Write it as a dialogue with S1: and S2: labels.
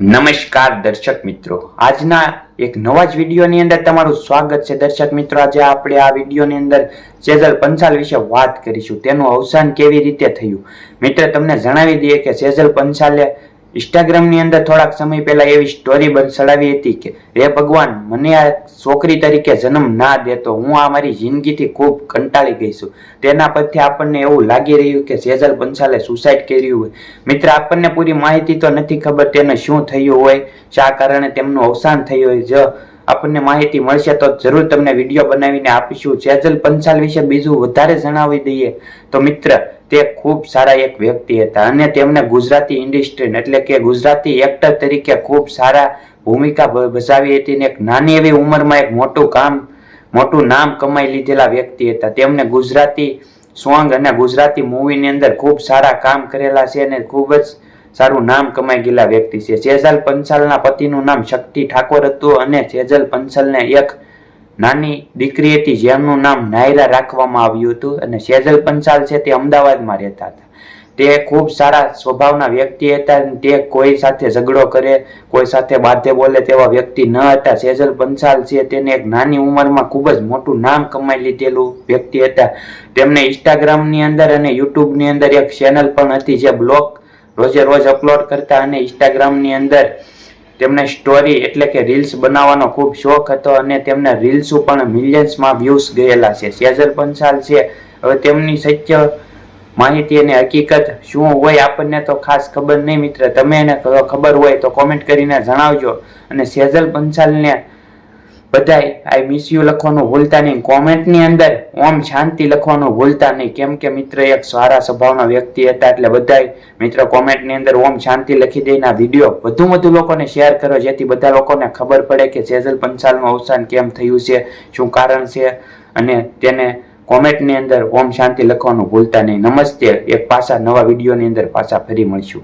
S1: નમસ્કાર દર્શક મિત્રો. આજના એક નવા જ વિડીયોની અંદર તમારું સ્વાગત છે. દર્શક મિત્રો, આજે આપણે આ વિડીયોની અંદર સેજલ પંચાલ વિશે વાત કરીશું. તેનું અવસાન કેવી રીતે થયું? મિત્ર, તમને જણાવી દઈએ કે સેજલ પંચાલે ઇન્સ્ટાગ્રામની અંદર થોડાક સમય પહેલા એવી સ્ટોરી ચડાવી હતી કે, હે ભગવાન, મને આ છોકરી તરીકે જન્મ ના દેતો હું આ મારી જિંદગીથી ખૂબ કંટાળી ગઈ છું. તેના પરથી આપણને એવું લાગી રહ્યું કે સેજલ પંચાલે સુસાઇડ કર્યું હોય. મિત્ર, આપણને પૂરી માહિતી તો નથી ખબર તેને શું થયું હોય, શા કારણે તેમનું અવસાન થયું હોય. જો આપણને માહિતી મળશે તો જરૂર તમને વીડિયો બનાવીને આપીશું. સેજલ પંચાલ વિશે બીજું વધારે જણાવી દઈએ તો મિત્ર, તે ખૂબ સારા એક વ્યક્તિ હતા અને તેમણે ગુજરાતી ઇન્ડસ્ટ્રી એટલે કે ગુજરાતી એક્ટર તરીકે ખૂબ સારા ભૂમિકા ભજાવી હતી ને એક નાની એવી ઉંમરમાં એક મોટું કામ, મોટું નામ કમાઈ લીધેલા વ્યક્તિ હતા. તેમને ગુજરાતી સોંગ અને ગુજરાતી મૂવીની અંદર ખૂબ સારા કામ કરેલા છે અને ખૂબ જ સારું નામ કમાઈ ગયેલા વ્યક્તિ છે. સેજલ પંચાલના પતિનું નામ શક્તિ ઠાકોર હતું અને સેજલ પંચાલને એક નાની દીકરી હતી જેમનું નામ નાયરા રાખવામાં આવ્યું હતું અને સેજલ પંચાલ છે તે અમદાવાદમાં રહેતા હતા. તે ખૂબ સારા સ્વભાવના વ્યક્તિ હતા તે કોઈ સાથે ઝઘડો કરે, કોઈ સાથે બાધે બોલે તેવા વ્યક્તિ ન હતા. સેજલ પંચાલ છે તેને એક નાની ઉંમરમાં ખૂબ જ મોટું નામ કમાઈ લીધેલું વ્યક્તિ હતા. તેમને ઇન્સ્ટાગ્રામની અંદર અને યુટ્યુબની અંદર એક ચેનલ પણ હતી જે બ્લોગ રોજે રોજ અપલોડ કરતા અને ઇન્સ્ટાગ્રામની અંદર તેમને સ્ટોરી એટલે કે રીલ્સ બનાવવાનો ખૂબ શોખ હતો અને તેમના રીલ્સ પણ મિલિયન્સમાં વ્યૂઝ ગયેલા છે. સેજલ પંચાલ છે. હવે તેમની સત્ય માહિતી અને હકીકત શું હોય આપણને તો ખાસ ખબર નહીં મિત્ર. તમે એને ખબર હોય તો કોમેન્ટ કરીને જણાવજો. અને સેજલ પંચાલને બધાય આઈ મિસ યુ લખવાનું ભૂલતા નહીં. કોમેન્ટની અંદર ઓમ શાંતિ લખવાનું ભૂલતા નહીં. કેમ કે મિત્ર એક સારા સ્વભાવના વ્યક્તિ હતા એટલે બધાય મિત્ર કોમેન્ટની અંદર ઓમ શાંતિ લખી દઈને આ વીડિયો વધુ વધુ લોકોને શેર કરો, જેથી બધા લોકોને ખબર પડે કે સેજલ પંચાલનું અવસાન કેમ થયું છે, શું કારણ છે અને તેને કોમેન્ટની અંદર ઓમ શાંતિ લખવાનું ભૂલતા નહીં. નમસ્તે. એક પાછા નવા વિડીયોની અંદર પાછા ફરી મળશું.